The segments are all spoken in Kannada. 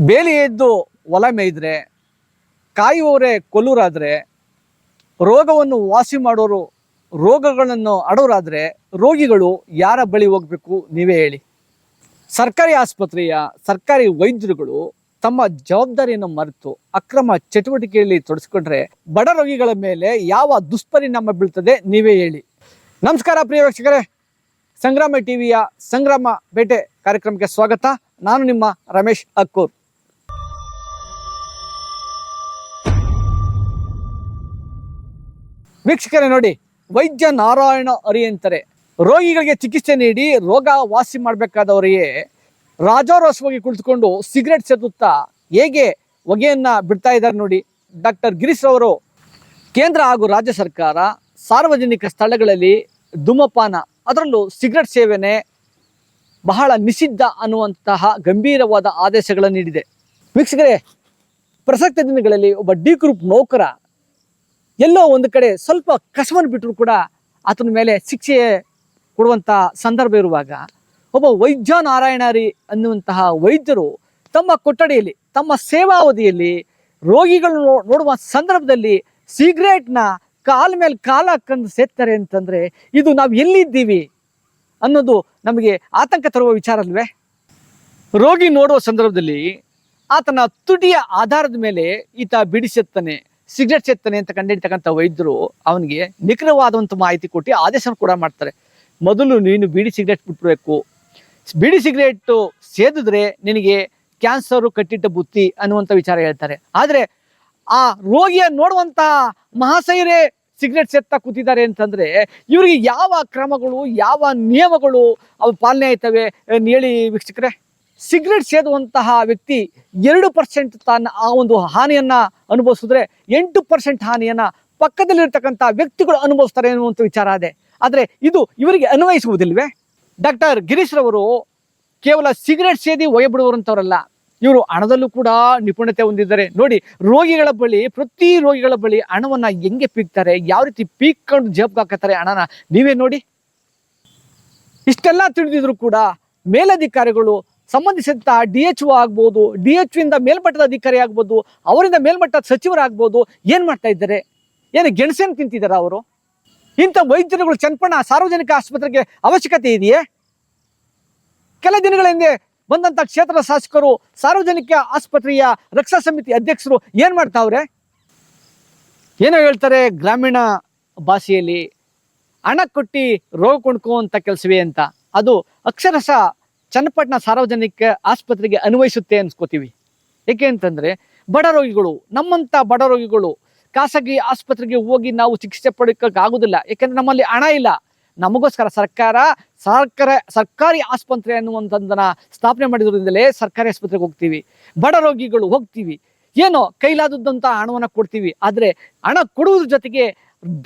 ಬೇಲಿ ಎದ್ದು ಹೊಲ ಮೇಯ್ದ್ರೆ, ಕಾಯುವವರೇ ಕೊಲ್ಲೂರಾದರೆ, ರೋಗವನ್ನು ವಾಸಿ ಮಾಡೋರು ರೋಗಗಳನ್ನು ಅಡೋರಾದರೆ ರೋಗಿಗಳು ಯಾರ ಬಳಿ ಹೋಗಬೇಕು ನೀವೇ ಹೇಳಿ. ಸರ್ಕಾರಿ ಆಸ್ಪತ್ರೆಯ ಸರ್ಕಾರಿ ವೈದ್ಯರುಗಳು ತಮ್ಮ ಜವಾಬ್ದಾರಿಯನ್ನು ಮರೆತು ಅಕ್ರಮ ಚಟುವಟಿಕೆಯಲ್ಲಿ ತೊಡಸ್ಕೊಂಡ್ರೆ ಬಡ ರೋಗಿಗಳ ಮೇಲೆ ಯಾವ ದುಷ್ಪರಿಣಾಮ ಬೀಳ್ತದೆ ನೀವೇ ಹೇಳಿ. ನಮಸ್ಕಾರ ಪ್ರಿಯ ವೀಕ್ಷಕರೇ. ಸಂಗ್ರಾಮ ಟಿವಿಯ ಸಂಗ್ರಾಮ ಬೇಟೆ ಕಾರ್ಯಕ್ರಮಕ್ಕೆ ಸ್ವಾಗತ. ನಾನು ನಿಮ್ಮ ರಮೇಶ್ ಅಕ್ಕೂರ್. ವೀಕ್ಷಕರೇ ನೋಡಿ, ವೈದ್ಯ ನಾರಾಯಣ ಹರಿ ಅಂತಾರೆ ರೋಗಿಗಳಿಗೆ ಚಿಕಿತ್ಸೆ ನೀಡಿ ರೋಗ ವಾಸಿ ಮಾಡಬೇಕಾದವರಿಗೆ ರಾಜಾರೋಸವಾಗಿ ಕುಳಿತುಕೊಂಡು ಸಿಗರೆಟ್ ಸೇದುತ್ತಾ ಹೇಗೆ ಹೊಗೆಯನ್ನ ಬಿಡ್ತಾ ಇದ್ದಾರೆ ನೋಡಿ, ಡಾಕ್ಟರ್ ಗಿರೀಶ್ ಅವರು ಕೇಂದ್ರ ಹಾಗೂ ರಾಜ್ಯ ಸರ್ಕಾರ ಸಾರ್ವಜನಿಕ ಸ್ಥಳಗಳಲ್ಲಿ ಧೂಮಪಾನ, ಅದರಲ್ಲೂ ಸಿಗರೆಟ್ ಸೇವನೆ ಬಹಳ ನಿಷಿದ್ಧ ಅನ್ನುವಂತಹ ಗಂಭೀರವಾದ ಆದೇಶಗಳನ್ನು ನೀಡಿದೆ. ವೀಕ್ಷಕರೇ, ಪ್ರಸಕ್ತ ದಿನಗಳಲ್ಲಿ ಒಬ್ಬ ಡಿ ಗ್ರೂಪ್ ನೌಕರ ಎಲ್ಲೋ ಒಂದು ಕಡೆ ಸ್ವಲ್ಪ ಕಸವನ್ನು ಬಿಟ್ಟರು ಕೂಡ ಆತನ ಮೇಲೆ ಶಿಕ್ಷೆ ಕೊಡುವಂಥ ಸಂದರ್ಭ ಇರುವಾಗ ಒಬ್ಬ ವೈದ್ಯ ನಾರಾಯಣರಿ ಅನ್ನುವಂತಹ ವೈದ್ಯರು ತಮ್ಮ ಕೊಠಡಿಯಲ್ಲಿ, ತಮ್ಮ ಸೇವಾವಧಿಯಲ್ಲಿ ರೋಗಿಗಳು ನೋಡುವ ಸಂದರ್ಭದಲ್ಲಿ ಸಿಗರೇಟ್ನ ಕಾಲ ಮೇಲೆ ಕಾಲ ಹಾಕೊಂಡು ಸೇರ್ತಾರೆ ಅಂತಂದ್ರೆ ಇದು ನಾವು ಎಲ್ಲಿದ್ದೀವಿ ಅನ್ನೋದು ನಮಗೆ ಆತಂಕ ತರುವ ವಿಚಾರ ಅಲ್ವೇ? ರೋಗಿ ನೋಡುವ ಸಂದರ್ಭದಲ್ಲಿ ಆತನ ತುಟಿಯ ಆಧಾರದ ಮೇಲೆ ಈತ ಬಿಡಿಸೆತ್ತಾನೆ. ಸಿಗರೆಟ್ ಸೇತ್ತಾನೆ ಅಂತ ಕಂಡಿರ್ತಕ್ಕಂಥ ವೈದ್ಯರು ಅವನಿಗೆ ನಿಖರವಾದಂಥ ಮಾಹಿತಿ ಕೊಟ್ಟು ಆದೇಶ ಕೂಡ ಮಾಡ್ತಾರೆ. ಮೊದಲು ನೀನು ಬೀಡಿ ಸಿಗ್ರೆಟ್ ಬಿಟ್ಬೇಕು. ಬೀಡಿ ಸಿಗರೇಟು ಸೇದಿದ್ರೆ ನಿನಗೆ ಕ್ಯಾನ್ಸರು, ಕಟ್ಟಿಟ್ಟ ಬುತ್ತಿ ಅನ್ನುವಂಥ ವಿಚಾರ ಹೇಳ್ತಾರೆ. ಆದರೆ ಆ ರೋಗಿಯ ನೋಡುವಂಥ ಮಹಾಸೈರೇ ಸಿಗರೇಟ್ ಸೇತ್ತಾ ಕೂತಿದ್ದಾರೆ ಅಂತಂದ್ರೆ ಇವರಿಗೆ ಯಾವ ಕ್ರಮಗಳು, ಯಾವ ನಿಯಮಗಳು ಅವು ಪಾಲನೆ ಆಯ್ತವೆ ಹೇಳಿ ವೀಕ್ಷಕರೇ? ಸಿಗರೆಟ್ ಸೇದುವಂತಹ ವ್ಯಕ್ತಿ ಎರಡು ಪರ್ಸೆಂಟ್ ತನ್ನ ಆ ಒಂದು ಹಾನಿಯನ್ನು ಅನುಭವಿಸಿದ್ರೆ ಎಂಟು ಪರ್ಸೆಂಟ್ ಹಾನಿಯನ್ನು ಪಕ್ಕದಲ್ಲಿರ್ತಕ್ಕಂಥ ವ್ಯಕ್ತಿಗಳು ಅನುಭವಿಸ್ತಾರೆ ಅನ್ನುವಂಥ ವಿಚಾರ ಇದೆ ಆದರೆ ಇದು ಇವರಿಗೆ ಅನ್ವಯಿಸುವುದಿಲ್ವೇ? ಡಾಕ್ಟರ್ ಗಿರೀಶ್ ರವರು ಕೇವಲ ಸಿಗರೆಟ್ ಸೇದಿ ಹೊಗೆ ಬಿಡುವಂಥವರಲ್ಲ ಇವರು ಹಣದಲ್ಲೂ ಕೂಡ ನಿಪುಣತೆ ಹೊಂದಿದ್ದಾರೆ. ನೋಡಿ, ರೋಗಿಗಳ ಬಳಿ, ಪ್ರತಿ ರೋಗಿಗಳ ಬಳಿ ಹಣವನ್ನು ಹೆಂಗೆ ಪೀಕ್ತಾರೆ, ಯಾವ ರೀತಿ ಪೀಕ್ಕೊಂಡು ಜೇಬ್ಗೆ ಹಾಕತ್ತಾರೆ ಹಣನ ನೀವೇ ನೋಡಿ? ಇಷ್ಟೆಲ್ಲ ತಿಳಿದಿದ್ರು ಕೂಡ ಮೇಲಧಿಕಾರಿಗಳು ಸಂಬಂಧಿಸಿದಂತ ಡಿ ಎಚ್ ಒ ಆಗ್ಬೋದು, ಡಿ ಎಚ್ ಇಂದ ಮೇಲ್ಮಟ್ಟದ ಅಧಿಕಾರಿ ಆಗ್ಬೋದು, ಅವರಿಂದ ಮೇಲ್ಮಟ್ಟದ ಸಚಿವರಾಗ್ಬೋದು ಏನು ಮಾಡ್ತಾ ಇದ್ದಾರೆ? ಏನು ಗೆಣಸೇನು ತಿಂತಿದ್ದಾರೆ ಅವರು? ಇಂಥ ವೈದ್ಯರುಗಳು ಚನ್ಪಣ ಸಾರ್ವಜನಿಕ ಆಸ್ಪತ್ರೆಗೆ ಅವಶ್ಯಕತೆ ಇದೆಯೇ? ಕೆಲ ದಿನಗಳ ಹಿಂದೆ ಬಂದಂತ ಕ್ಷೇತ್ರದ ಶಾಸಕರು, ಸಾರ್ವಜನಿಕ ಆಸ್ಪತ್ರೆಯ ರಕ್ಷಾ ಸಮಿತಿ ಅಧ್ಯಕ್ಷರು ಏನು ಮಾಡ್ತಾವ್ರೆ? ಏನೋ ಹೇಳ್ತಾರೆ ಗ್ರಾಮೀಣ ಭಾಷೆಯಲ್ಲಿ, ಹಣ ಕೊಟ್ಟು ರೋಗ ಕೊಂಡ್ಕೋ ಅಂತ ಕೆಲಸವೇ ಅಂತ. ಅದು ಅಕ್ಷರಶಃ ಚನ್ನಪಟ್ಟಣ ಸಾರ್ವಜನಿಕ ಆಸ್ಪತ್ರೆಗೆ ಅನ್ವಯಿಸುತ್ತೆ ಅನ್ಸ್ಕೋತೀವಿ. ಏಕೆ ಅಂತಂದ್ರೆ ಬಡ ರೋಗಿಗಳು ನಮ್ಮಂಥ ಬಡ ರೋಗಿಗಳು ಖಾಸಗಿ ಆಸ್ಪತ್ರೆಗೆ ಹೋಗಿ ನಾವು ಚಿಕಿತ್ಸೆ ಪಡೆಯೋಕ್ಕಾಗೋದಿಲ್ಲ ಯಾಕಂದ್ರೆ ನಮ್ಮಲ್ಲಿ ಹಣ ಇಲ್ಲ. ನಮಗೋಸ್ಕರ ಸರ್ಕಾರ ಸರ್ಕಾರ, ಸರ್ಕಾರಿ ಆಸ್ಪತ್ರೆ ಅನ್ನುವಂಥದ್ದನ್ನು ಸ್ಥಾಪನೆ ಮಾಡಿದ್ರಿಂದಲೇ ಸರ್ಕಾರಿ ಆಸ್ಪತ್ರೆಗೆ ಹೋಗ್ತೀವಿ. ಬಡ ರೋಗಿಗಳು ಹೋಗ್ತೀವಿ. ಏನೋ ಕೈಲಾದದ್ದಂಥ ಹಣವನ್ನ ಕೊಡ್ತೀವಿ. ಆದ್ರೆ ಹಣ ಕೊಡುವುದ್ರ ಜೊತೆಗೆ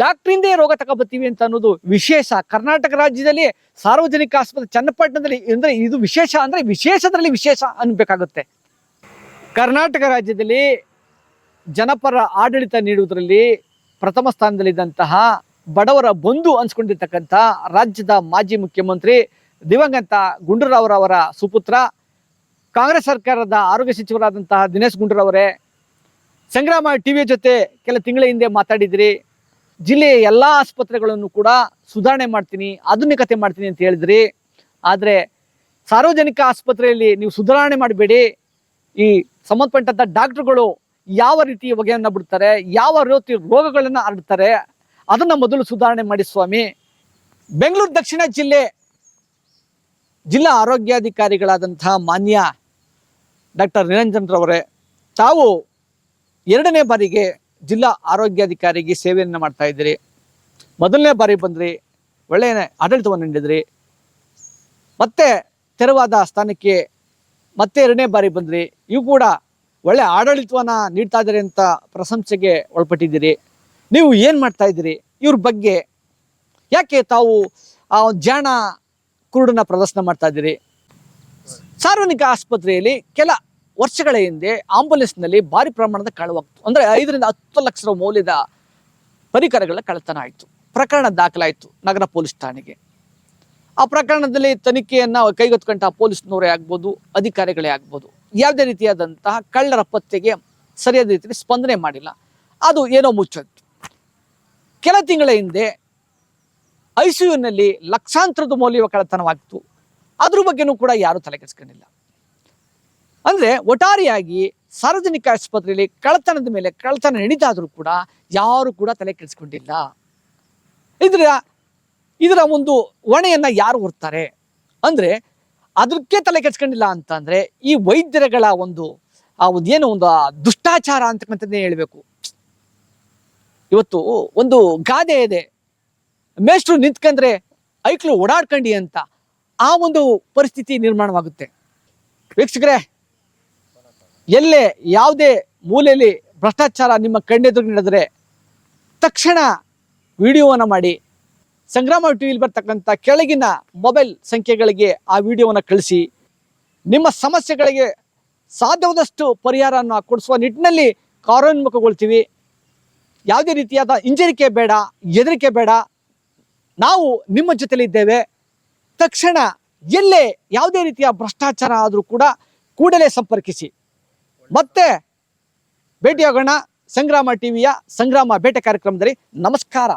ಡಾಕ್ಟ್ರಿಂದೇ ರೋಗ ತಗೊಬತ್ತೀವಿ ಅಂತ ಅನ್ನೋದು ವಿಶೇಷ. ಕರ್ನಾಟಕ ರಾಜ್ಯದಲ್ಲಿ ಸಾರ್ವಜನಿಕ ಆಸ್ಪತ್ರೆ ಚನ್ನಪಟ್ಟಣದಲ್ಲಿ ಅಂದ್ರೆ ಇದು ವಿಶೇಷ ಅಂದ್ರೆ ವಿಶೇಷದಲ್ಲಿ ವಿಶೇಷ ಅನ್ಬೇಕಾಗುತ್ತೆ ಕರ್ನಾಟಕ ರಾಜ್ಯದಲ್ಲಿ ಜನಪರ ಆಡಳಿತ ನೀಡುವುದರಲ್ಲಿ ಪ್ರಥಮ ಸ್ಥಾನದಲ್ಲಿದ್ದಂತಹ ಬಡವರ ಬಂಧು ಅನ್ಸ್ಕೊಂಡಿರ್ತಕ್ಕಂಥ ರಾಜ್ಯದ ಮಾಜಿ ಮುಖ್ಯಮಂತ್ರಿ ದಿವಂಗತ ಗುಂಡೂರಾವ್ರವರ ಸುಪುತ್ರ, ಕಾಂಗ್ರೆಸ್ ಸರ್ಕಾರದ ಆರೋಗ್ಯ ಸಚಿವರಾದಂತಹ ದಿನೇಶ್ ಗುಂಡೂರಾವರೇ ಸಂಗ್ರಾಮ ಟಿವಿಯ ಜೊತೆ ಕೆಲ ತಿಂಗಳ ಹಿಂದೆ ಮಾತಾಡಿದ್ರಿ. ಜಿಲ್ಲೆಯ ಎಲ್ಲ ಆಸ್ಪತ್ರೆಗಳನ್ನು ಕೂಡ ಸುಧಾರಣೆ ಮಾಡ್ತೀನಿ, ಆಧುನಿಕತೆ ಮಾಡ್ತೀನಿ ಅಂತ ಹೇಳಿದ್ರಿ. ಆದರೆ ಸಾರ್ವಜನಿಕ ಆಸ್ಪತ್ರೆಯಲ್ಲಿ ನೀವು ಸುಧಾರಣೆ ಮಾಡಬೇಡಿ. ಈ ಸಂಬಂಧಪಟ್ಟಂತ ಡಾಕ್ಟರ್ಗಳು ಯಾವ ರೀತಿ ಹೊಗೆಯನ್ನು ಬಿಡ್ತಾರೆ, ಯಾವ ರೀತಿ ರೋಗಗಳನ್ನು ಹರಡ್ತಾರೆ, ಅದನ್ನ ಮೊದಲು ಸುಧಾರಣೆ ಮಾಡಿ ಸ್ವಾಮಿ. ಬೆಂಗಳೂರು ದಕ್ಷಿಣ ಜಿಲ್ಲೆ ಜಿಲ್ಲಾ ಆರೋಗ್ಯಾಧಿಕಾರಿಗಳಾದಂತಹ ಮಾನ್ಯ ಡಾಕ್ಟರ್ ನಿರಂಜನ್ ರವರೇ, ತಾವು ಎರಡನೇ ಬಾರಿಗೆ ಜಿಲ್ಲಾ ಆರೋಗ್ಯಾಧಿಕಾರಿಗೆ ಸೇವೆಯನ್ನು ಮಾಡ್ತಾ ಇದ್ದೀರಿ. ಮೊದಲನೇ ಬಾರಿ ಬಂದ್ರಿ ಒಳ್ಳೆಯ ಆಡಳಿತವನ್ನು ನೀಡಿದ್ರಿ. ಮತ್ತೆ ತೆರವಾದ ಸ್ಥಾನಕ್ಕೆ ಮತ್ತೆ ಎರಡನೇ ಬಾರಿ ಬಂದ್ರಿ. ಇವು ಕೂಡ ಒಳ್ಳೆ ಆಡಳಿತವನ್ನ ನೀಡ್ತಾ ಇದ್ದೀರಿ ಅಂತ ಪ್ರಶಂಸೆಗೆ ಒಳಪಟ್ಟಿದ್ದೀರಿ. ನೀವು ಏನು ಮಾಡ್ತಾ ಇದ್ದೀರಿ? ಇವ್ರ ಬಗ್ಗೆ ಯಾಕೆ ತಾವು ಆ ಜಾಣ ಕುರುಡನ್ನ ಪ್ರದರ್ಶನ ಮಾಡ್ತಾ ಇದ್ದೀರಿ? ಸಾರ್ವಜನಿಕ ಆಸ್ಪತ್ರೆಯಲ್ಲಿ ಕೆಲ ವರ್ಷಗಳ ಹಿಂದೆ ಆಂಬುಲೆನ್ಸ್ನಲ್ಲಿ ಭಾರಿ ಪ್ರಮಾಣದ ಕಳವಾಗ್ತು. ಅಂದರೆ ಐದರಿಂದ ಹತ್ತು ಲಕ್ಷ ಮೌಲ್ಯದ ಪರಿಕರಗಳ ಕಳ್ಳತನ ಆಯಿತು. ಪ್ರಕರಣ ದಾಖಲಾಯಿತು ನಗರ ಪೊಲೀಸ್ ಠಾಣೆಗೆ. ಆ ಪ್ರಕರಣದಲ್ಲಿ ತನಿಖೆಯನ್ನ ಕೈಗೆತ್ಕೊಂಡ ಪೊಲೀಸ್ನವರೇ ಆಗ್ಬೋದು, ಅಧಿಕಾರಿಗಳೇ ಆಗ್ಬೋದು. ಯಾವುದೇ ರೀತಿಯಾದಂತಹ ಕಳ್ಳರ ಪತ್ತೆಗೆ ಸರಿಯಾದ ರೀತಿಯಲ್ಲಿ ಸ್ಪಂದನೆ ಮಾಡಿಲ್ಲ. ಅದು ಏನೋ ಮುಚ್ಚೋಯ್ತು ಕೆಲ ತಿಂಗಳ ಹಿಂದೆ ಐ ಸಿ ಯುನಲ್ಲಿ ಲಕ್ಷಾಂತರದ ಮೌಲ್ಯ ಕಳ್ಳತನವಾಗಿತ್ತು. ಅದ್ರ ಬಗ್ಗೆನೂ ಕೂಡ ಯಾರೂ ತಲೆ ಕೆಡಿಸ್ಕೊಂಡಿಲ್ಲ ಅಂದ್ರೆ ಒಟ್ಟಾರೆಯಾಗಿ ಸಾರ್ವಜನಿಕ ಆಸ್ಪತ್ರೆಯಲ್ಲಿ ಕಳ್ಳತನದ ಮೇಲೆ ಕಳ್ಳತನ ನಡೀತಾದ್ರೂ ಕೂಡ ಯಾರು ಕೂಡ ತಲೆ ಕೆಡಿಸ್ಕೊಂಡಿಲ್ಲ. ಇದರ ಇದರ ಒಂದು ಹೊಣೆಯನ್ನ ಯಾರು ಹೊರ್ತಾರೆ? ಅಂದ್ರೆ ಅದಕ್ಕೆ ತಲೆ ಕೆಡ್ಸ್ಕೊಂಡಿಲ್ಲ ಅಂತಂದರೆ ಈ ವೈದ್ಯರುಗಳ ಒಂದು, ಆ ಒಂದು ಏನು ಒಂದು ದುಷ್ಟಾಚಾರ ಅಂತಕ್ಕಂಥದ್ದೇ ಹೇಳ್ಬೇಕು. ಇವತ್ತು ಒಂದು ಗಾದೆ ಇದೆ. ಮೇಷ್ಟ್ರು ನಿಂತ್ಕಂದ್ರೆ ಐಕ್ಳು ಓಡಾಡ್ಕಂಡಿ ಅಂತ ಆ ಒಂದು ಪರಿಸ್ಥಿತಿ ನಿರ್ಮಾಣವಾಗುತ್ತೆ. ವೀಕ್ಷಕರೇ ಎಲ್ಲೇ ಯಾವುದೇ ಮೂಲೆಯಲ್ಲಿ ಭ್ರಷ್ಟಾಚಾರ ನಿಮ್ಮ ಕಣ್ಣೆದುರು ನಡೆದರೆ ತಕ್ಷಣ ವಿಡಿಯೋವನ್ನು ಮಾಡಿ. ಸಂಗ್ರಾಮ ಟಿ ವಿಲಿ ಬರ್ತಕ್ಕಂಥ ಕೆಳಗಿನ ಮೊಬೈಲ್ ಸಂಖ್ಯೆಗಳಿಗೆ ಆ ವಿಡಿಯೋವನ್ನು ಕಳಿಸಿ. ನಿಮ್ಮ ಸಮಸ್ಯೆಗಳಿಗೆ ಸಾಧ್ಯವಾದಷ್ಟು ಪರಿಹಾರವನ್ನು ಕೊಡಿಸುವ ನಿಟ್ಟಿನಲ್ಲಿ ಕಾರ್ಯೋನ್ಮುಖಗೊಳ್ತೀವಿ. ಯಾವುದೇ ರೀತಿಯಾದ ಹಿಂಜರಿಕೆ ಬೇಡ, ಹೆದರಿಕೆ ಬೇಡ. ನಾವು ನಿಮ್ಮ ಜೊತೆಲಿದ್ದೇವೆ ತಕ್ಷಣ ಎಲ್ಲೇ ಯಾವುದೇ ರೀತಿಯ ಭ್ರಷ್ಟಾಚಾರ ಆದರೂ ಕೂಡ ಕೂಡಲೇ ಸಂಪರ್ಕಿಸಿ. ಮತ್ತೆ ಭೇಟಿಯಾಗೋಣ ಸಂಗ್ರಾಮ ಟಿವಿಯ ಸಂಗ್ರಾಮ ಬೇಟೆ ಕಾರ್ಯಕ್ರಮದಲ್ಲಿ ನಮಸ್ಕಾರ.